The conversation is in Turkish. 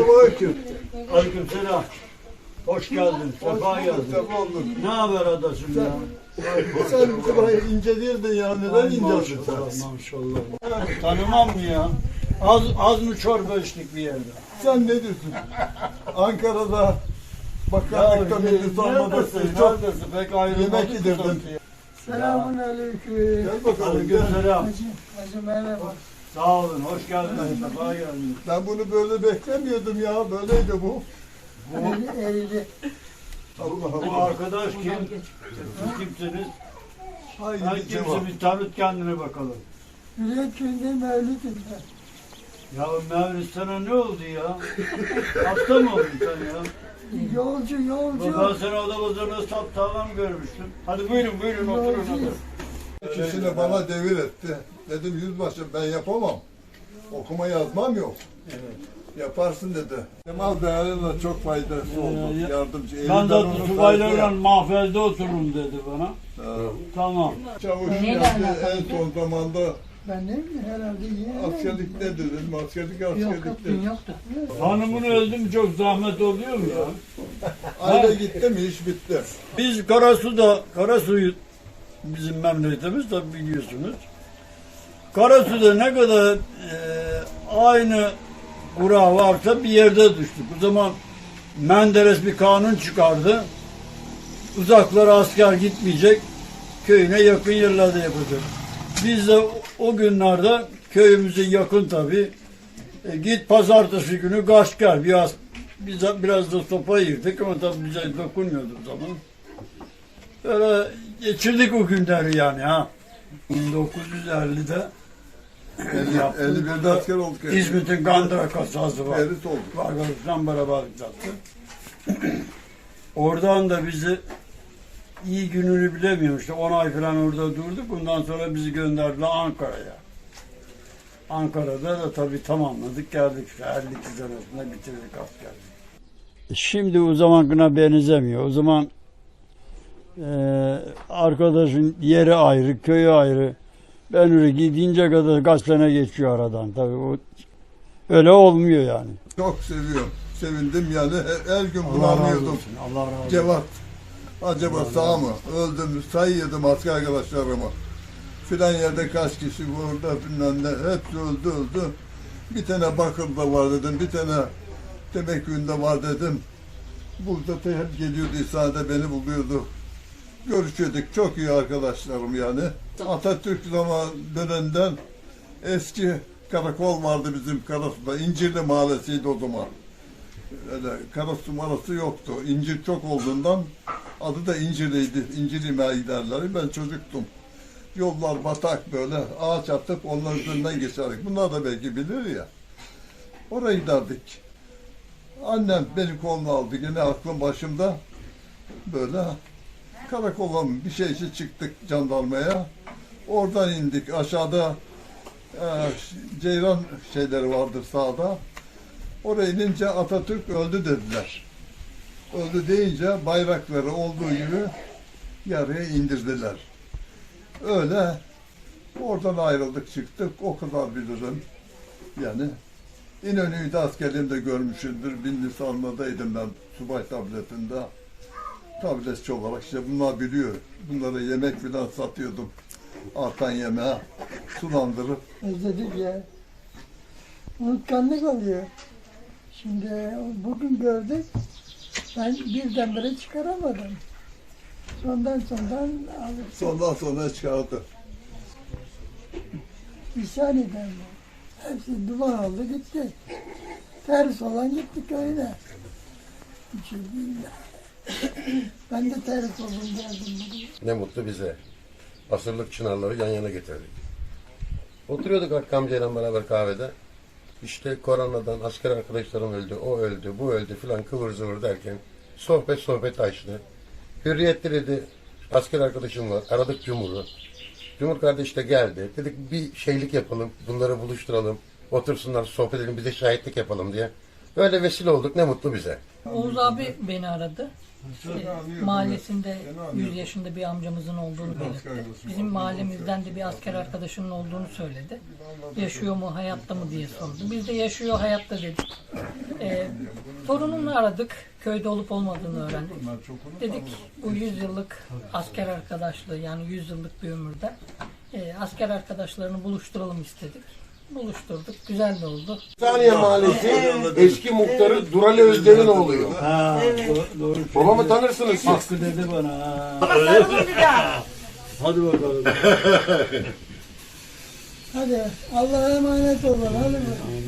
Selamünaleyküm. Aleykümselam. Hoş geldin. Sefa geldin. Sefa. Ne haber adasın ya? Sen bu kadar ince değildin ya. Neden incesin Maşallah sen? maşallah. Tanımam mı ya? Az, az mı çorba içtik bir yerde? Sen ne diyorsun? Ankara'da bakanlıkta milli sormada neredesin? çok? Pek yemek yedirdin. Selamun aleyküm. Gel bakalım gel. Hacı, hacı merhaba. Sağ olun. Hoş geldin. Sefa geldin. Ben bunu böyle beklemiyordum ya. Böyleydi bu. Eğri, eğri. Allah Bu Allah. arkadaş kim? Siz kimsiniz? Sen Haydi cevap. kimsin? Bir tanıt kendine bakalım. Hürriyet köyünde mevlütüm ben. Ya Mevlüt sana ne oldu ya? Hasta mı oldun sen ya? Yolcu, Ben yolcu. seni odamızda saptağlam görmüştüm. Hadi buyurun buyurun oturun oturun. İkisini bana devir etti. Dedim yüzbaşı ben yapamam. Okuma yazmam yok. Evet. Yaparsın dedi. Kemal Bey'le çok faydası oldu. Ee, Yardımcı. Ben de subaylarla mahfelde otururum dedi bana. Ha. Tamam. Yaptığı alakalı? en son zamanda Ben ne bileyim herhalde yeğenim. askerlik ne dedim? Askerlik askerlik yok yoktu. Hanımın öldü mü çok zahmet oluyor mu ya? Aile gitti mi iş bitti. Biz Karasu'da, Karasu'yu bizim memleketimiz de biliyorsunuz. Karasu'da ne kadar e, aynı kura varsa bir yerde düştük. O zaman Menderes bir kanun çıkardı. Uzaklara asker gitmeyecek, köyüne yakın yerlerde yapacak. Biz de o- günlerde köyümüze yakın tabii. E, git pazartesi günü kaç. Biraz, biz biraz da sopa yırdık ama tabii bize dokunmuyordu o zaman. Böyle geçirdik o günleri yani ha. 1950'de 50, 51'de asker olduk. İzmit'in Kandıra kasası var. Erit olduk. Arkadaştan beraber yaptı. Oradan da bizi iyi gününü bilemiyorum işte 10 ay falan orada durduk. Bundan sonra bizi gönderdiler Ankara'ya. Ankara'da da tabii tamamladık geldik. işte 52 senesinde bitirdik askerliği. Şimdi o zamankına benzemiyor. O zaman eee arkadaşın yeri ayrı, köyü ayrı. Ben öyle gidince kadar kaç sene geçiyor aradan. Tabii o öyle olmuyor yani. Çok seviyorum. Sevindim yani her, her gün bunu Allah razı olsun. Allah. Cevat. Acaba sağ mı? Öldü mü? Sayıyordum asker arkadaşlarımı. Filan yerde kaç kişi burada bilmem ne. Hepsi öldü öldü. Bir tane Bakır'da var dedim. Bir tane Temekkün'de var dedim. Burada da hep geliyordu İsa'da beni buluyordu. Görüşüyorduk. Çok iyi arkadaşlarım yani. Atatürk zaman döneminden eski karakol vardı bizim Karasu'da. İncirli Mahallesi'ydi o zaman. Öyle Karasu marası yoktu. İncir çok olduğundan adı da İncirliydi. İncirli'ye giderler. Ben çocuktum. Yollar batak böyle ağaç atıp onların üzerinden geçerdik. Bunlar da belki bilir ya. Oraya giderdik. Annem beni koluna aldı. Gene aklım başımda. Böyle karakola mı bir şey için çıktık jandarmaya. Oradan indik. Aşağıda e, ceyran şeyleri vardır sağda. Oraya inince Atatürk öldü dediler. Öldü deyince bayrakları olduğu gibi yarıya indirdiler. Öyle oradan ayrıldık çıktık. O kadar bilirim. Yani İnönü'yü de askerliğimde görmüşümdür. Bin Nisan'daydım ben subay tabletinde. Tabletçi olarak işte bunlar biliyor. Bunlara yemek filan satıyordum. Artan yemeğe sulandırıp Özledik ya. Unutkanlık oluyor. Şimdi bugün gördük. Ben birdenbire çıkaramadım. Sondan sondan alıp sondan sonra çıkardı. bir saniyeden mi? Hepsi duman oldu gitti. Ters olan gitti köyüne. Hiç bilmiyorum. ben de ters oldum geldim. Ne mutlu bize. Asırlık çınarları yan yana getirdik. Oturuyorduk Hakkı amcayla beraber kahvede. İşte koronadan asker arkadaşlarım öldü, o öldü, bu öldü filan kıvır zıvır derken sohbet sohbet açtı. Hürriyette dedi asker arkadaşım var, aradık Cumhur'u. Cumhur kardeş de geldi. Dedik bir şeylik yapalım, bunları buluşturalım. Otursunlar sohbet edelim, bize şahitlik yapalım diye. Öyle vesile olduk ne mutlu bize. Oğuz abi beni aradı. Ee, mahallesinde 100 yaşında bir amcamızın olduğunu belirtti. Bizim mahallemizden de bir asker arkadaşının olduğunu söyledi. Yaşıyor mu, hayatta mı diye sordu. Biz de yaşıyor, hayatta dedik. Ee, torununu aradık. Köyde olup olmadığını öğrendik. Dedik bu 100 yıllık asker arkadaşlığı yani 100 yıllık bir ömürde e, asker arkadaşlarını buluşturalım istedik. Buluşturduk. Güzel de oldu. Saniye Mahallesi eski muhtarı Durali Özden'in oğluyor. Ha, doğru, doğru. Babamı tanırsınız siz. Hakkı dedi bana. ha. Hadi bakalım. Hadi Allah'a emanet olun. Hadi bakalım.